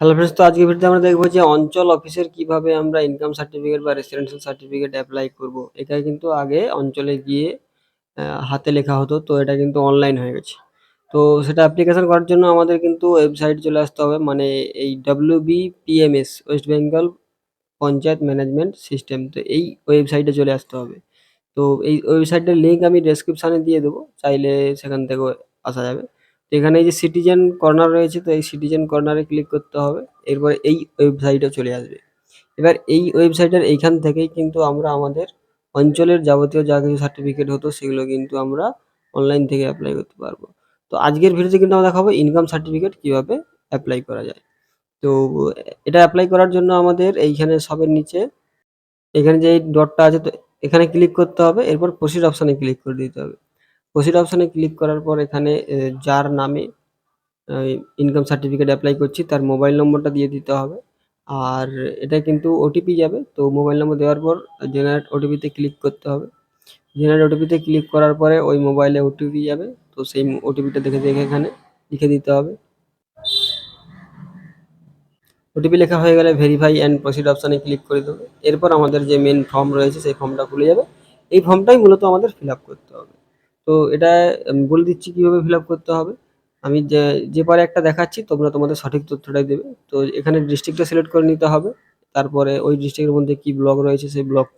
Hello friends তো আজকের ভিডিওতে আমরা দেখব যে অঞ্চল অফিসের কীভাবে আমরা ইনকাম সার্টিফিকেট বা রেসিডেন্সিয়াল সার্টিফিকেট অ্যাপ্লাই করব। এটা কিন্তু আগে অঞ্চলে গিয়ে হাতে লেখা হতো, তো এটা কিন্তু অনলাইন হয়ে গেছে। তো সেটা অ্যাপ্লিকেশন করার জন্য আমাদের কিন্তু ওয়েবসাইট চলে আসতে হবে মানে এই W BPMS West Bengal panchayat management system তো এই ওয়েবসাইটে চলে আসতে হবে। তো এই ওয়েবসাইটের লিঙ্ক আমি ডেসক্রিপশানে দিয়ে দেবো, চাইলে সেখান থেকে আসা যাবে। এখানে এই যে সিটিজেন কর্নার রয়েছে, তো এই সিটিজেন কর্নারে ক্লিক করতে হবে। এরপরে এই ওয়েবসাইটে চলে আসবে। এবার এই ওয়েবসাইটের এইখান থেকেই কিন্তু আমরা আমাদের অঞ্চলের যাবতীয় যা কিছু সার্টিফিকেট হতো, সেগুলো কিন্তু আমরা অনলাইন থেকে অ্যাপ্লাই করতে পারব। তো আজকের ভিডিওতে কিন্তু আমরা দেখাবো ইনকাম সার্টিফিকেট কীভাবে অ্যাপ্লাই করা যায়। তো এটা অ্যাপ্লাই করার জন্য আমাদের এইখানে সবের নিচে, এখানে যে ডটটা আছে, তো এখানে ক্লিক করতে হবে। এরপর প্রসিড অপশানে ক্লিক করে দিতে হবে। প্রসিড অপশানে ক্লিক করার পর এখানে যার নামে ইনকাম সার্টিফিকেট অ্যাপ্লাই করছি, তার মোবাইল নম্বরটা দিয়ে দিতে হবে। আর এটা কিন্তু ওটিপি যাবে, তো মোবাইল নম্বর দেওয়ার পর জেনারেট ওটিপিতে ক্লিক করতে হবে। জেনারেট ওটিপিতে ক্লিক করার পরে ওই মোবাইলে ওটিপি যাবে, তো সেই ওটিপিটা দেখে দেখে এখানে লিখে দিতে হবে। ওটিপি লেখা হয়ে গেলে ভেরিফাই অ্যান্ড প্রসিড অপশানে ক্লিক করে দেবে। এরপর আমাদের যে মেন ফর্ম রয়েছে, সেই ফর্মটা খুলে যাবে। এই ফর্মটাই মূলত আমাদের ফিল করতে হবে। তো এটা বলে দিচ্ছি কীভাবে ফিল করতে হবে। আমি যে পারে একটা দেখাচ্ছি, তোমরা তোমাদের সঠিক তথ্যটাই দেবে। তো এখানে ডিস্ট্রিক্টটা সিলেক্ট করে নিতে হবে। তারপরে ওই ডিস্ট্রিক্টের মধ্যে কী ব্লক রয়েছে, সেই ব্লক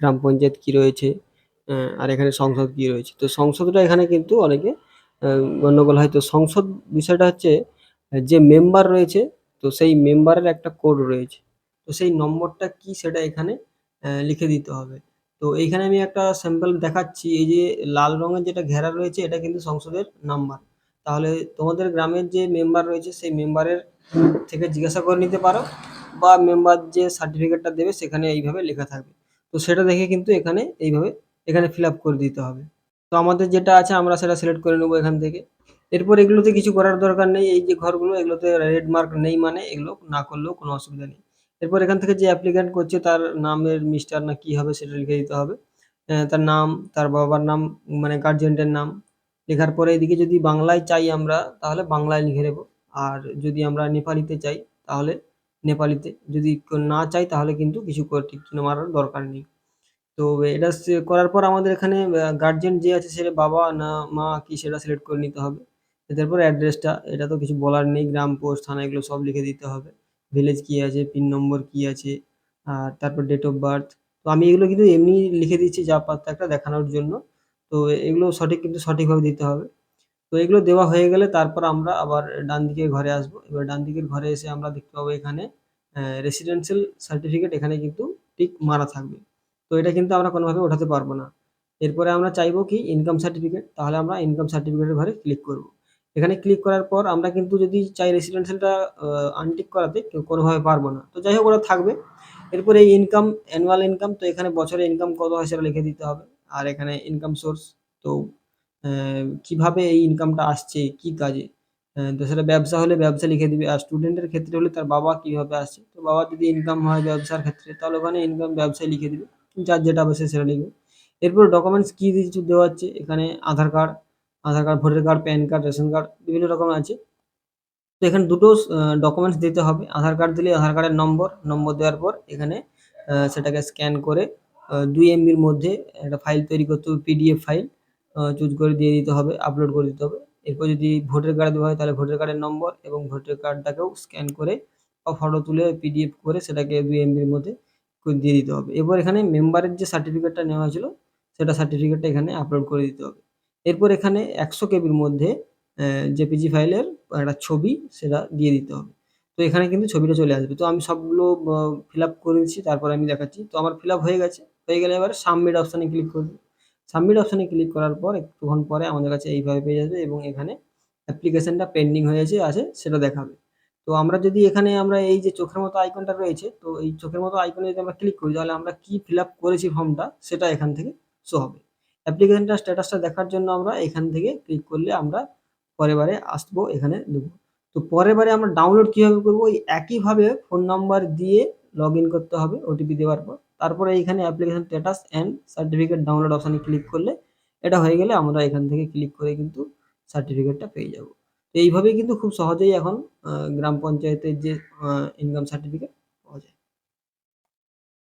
গ্রাম পঞ্চায়েত কী রয়েছে আর এখানে সংসদ কী রয়েছে। তো সংসদটা এখানে কিন্তু অনেকে গণ্ডগোল হয়। তো সংসদ বিষয়টা হচ্ছে, যে মেম্বার রয়েছে, তো সেই মেম্বারের একটা কোড রয়েছে। তো সেই নম্বরটা কি সেটা এখানে লিখে দিতে হবে। তো এইখানে আমি একটা স্যাম্পল দেখাচ্ছি, এই যে লাল রঙের যেটা ঘেরা রয়েছে, এটা কিন্তু সংসদের নাম্বার তাহলে তোমাদের গ্রামের যে মেম্বার রয়েছে, সেই মেম্বারের থেকে জিজ্ঞাসা করে নিতে পারো, বা মেম্বার যে সার্টিফিকেটটা দেবে, সেখানে এইভাবে লেখা থাকবে। তো সেটা দেখে কিন্তু এখানে এইভাবে, এখানে ফিল আপ করে দিতে হবে। তো আমাদের যেটা আছে, আমরা সেটা সিলেক্ট করে নেব এখান থেকে। এরপর এগুলোতে কিছু করার দরকার নেই, এই যে ঘরগুলো, এগুলোতে রেড মার্ক নেই মানে এগুলো না করলেও কোনো অসুবিধা নেই। এরপর এখান থেকে যে অ্যাপ্লিক্যান্ট করছে, তার নামের মিস্টার না কি হবে সেটা লিখে দিতে হবে। তার নাম, তার বাবার নাম মানে গার্জিয়ানটার নাম। লেখার পরে এদিকে যদি বাংলায় চাই আমরা, তাহলে বাংলায় লিখে নেব। আর যদি আমরা নেপালিতে চাই, তাহলে নেপালিতে। যদি না চাই, তাহলে কিন্তু কিছু ঠিক চিহ্ন মারার দরকার নেই। তো এটা করার পর আমাদের এখানে গার্জিয়ান যে আছে, সেটা বাবা না মা কি সেটা সিলেক্ট করে নিতে হবে। তারপর অ্যাড্রেসটা এটা তো কিছু বলার নেই। গ্রাম, পোস্ট, থানা, এগুলো সব লিখে দিতে হবে। ভিলেজ কি আছে পিন নম্বর কি আছে, আর তারপর ডেট অফ বার্থ তো আমি এগুলো কিন্তু এমনি লিখে দিচ্ছি যা পাত্র একটা দেখানোর জন্য। তো এগুলো সঠিক কিন্তু সঠিকভাবে দিতে হবে। তো এগুলো দেওয়া হয়ে গেলে তারপর আমরা আবার ডান দিকের ঘরে আসব। এবার ডান দিকের ঘরে এসে আমরা দেখতে পাবো এখানে রেসিডেন্সিয়াল সার্টিফিকেট এখানে কিন্তু টিক মারা থাকবে। তো এটা কিন্তু আমরা কোনোভাবে ওঠাতে পারব না। এরপরে আমরা চাইব কি ইনকাম সার্টিফিকেট তাহলে আমরা ইনকাম সার্টিফিকেটের ঘরে ক্লিক করব। এখানে ক্লিক করার পর আমরা কিন্তু যদি চাই রেসিডেন্সিয়ালটা আনটিক করাতে, কেউ কোনোভাবে পারব না। তো যাই হোক ওরা থাকবে। এরপরে এই ইনকাম অ্যানুয়াল ইনকাম তো এখানে বছরে ইনকাম কত হয় সেটা লিখে দিতে হবে। আর এখানে ইনকাম সোর্স তো কীভাবে এই ইনকামটা আসছে, কি কাজে? তো সেটা ব্যবসা হলে ব্যবসা লিখে দিবে। আর স্টুডেন্টের ক্ষেত্রে হলে তার বাবা কীভাবে আসছে? তো বাবা যদি ইনকাম হয় ব্যবসার ক্ষেত্রে, তাহলে ওখানে ইনকাম ব্যবসায় লিখে দিবে। যার যেটা হবে সেটা লিখবে। এরপর ডকুমেন্টস কী কিছু দেওয়া হচ্ছে? এখানে Aadhaar card Aadhaar card, voter card, PAN card, ration card বিভিন্ন রকম আছে। তো এখানে দুটো ডকুমেন্টস দিতে হবে। আধার কার্ড দিলে আধার কার্ডের নম্বর নম্বর দেওয়ার পর এখানে সেটাকে স্ক্যান করে দুই এমবির মধ্যে একটা ফাইল তৈরি করতে হবে পিডিএফ ফাইল চুজ করে দিয়ে দিতে হবে আপলোড করে দিতে হবে। এরপর যদি ভোটার কার্ড দেওয়া হয়, তাহলে ভোটার কার্ডের নম্বর এবং ভোটার কার্ডটাকেও স্ক্যান করে বা ফটো তুলে পিডিএফ করে সেটাকে দুই এমবির মধ্যে দিয়ে দিতে হবে। এরপর এখানে মেম্বারের যে সার্টিফিকেটটা নেওয়া হয়েছিল, সেটা সার্টিফিকেটটা এখানে আপলোড করে দিতে হবে। এরপর এখানে একশো কেবির মধ্যে জেপিজি ফাইলের একটা ছবি সেটা দিয়ে দিতে হবে। তো এখানে কিন্তু ছবিটা চলে আসবে। তো আমি সবগুলো ফিল আপ করে দিচ্ছি, তারপরে আমি দেখাচ্ছি। তো আমার ফিল আপ হয়ে গেছে। হয়ে গেলে এবার সাবমিট অপশানে ক্লিক করব। সাবমিট অপশানে ক্লিক করার পর একটুক্ষণ পরে আমাদের কাছে এইভাবে পেয়ে যাবে এবং এখানে অ্যাপ্লিকেশনটা পেন্ডিং হয়েছে আছে সেটা দেখাবে। তো আমরা যদি এখানে আমরা এই যে চোখের মতো আইকনটা রয়েছে, তো এই চোখের মতো আইকনে যদি আমরা ক্লিক করি, তাহলে আমরা কি ফিল আপ করেছি ফর্মটা সেটা এখান থেকে শো হবে। অ্যাপ্লিকেশনটা স্ট্যাটাসটা দেখার জন্য আমরা এখান থেকে ক্লিক করলে আমরা পরের বারে আসব এখানে দেবো। তো পরের বারে আমরা ডাউনলোড কীভাবে করব? ওই একইভাবে ফোন নাম্বার দিয়ে লগ করতে হবে ওটিপি দেওয়ার পর। তারপরে এইখানে application status and certificate download অপশানে ক্লিক করলে এটা হয়ে গেলে আমরা এখান থেকে ক্লিক করে কিন্তু সার্টিফিকেটটা পেয়ে যাব। তো এইভাবেই কিন্তু খুব সহজেই এখন গ্রাম পঞ্চায়েতের যে ইনকাম সার্টিফিকেট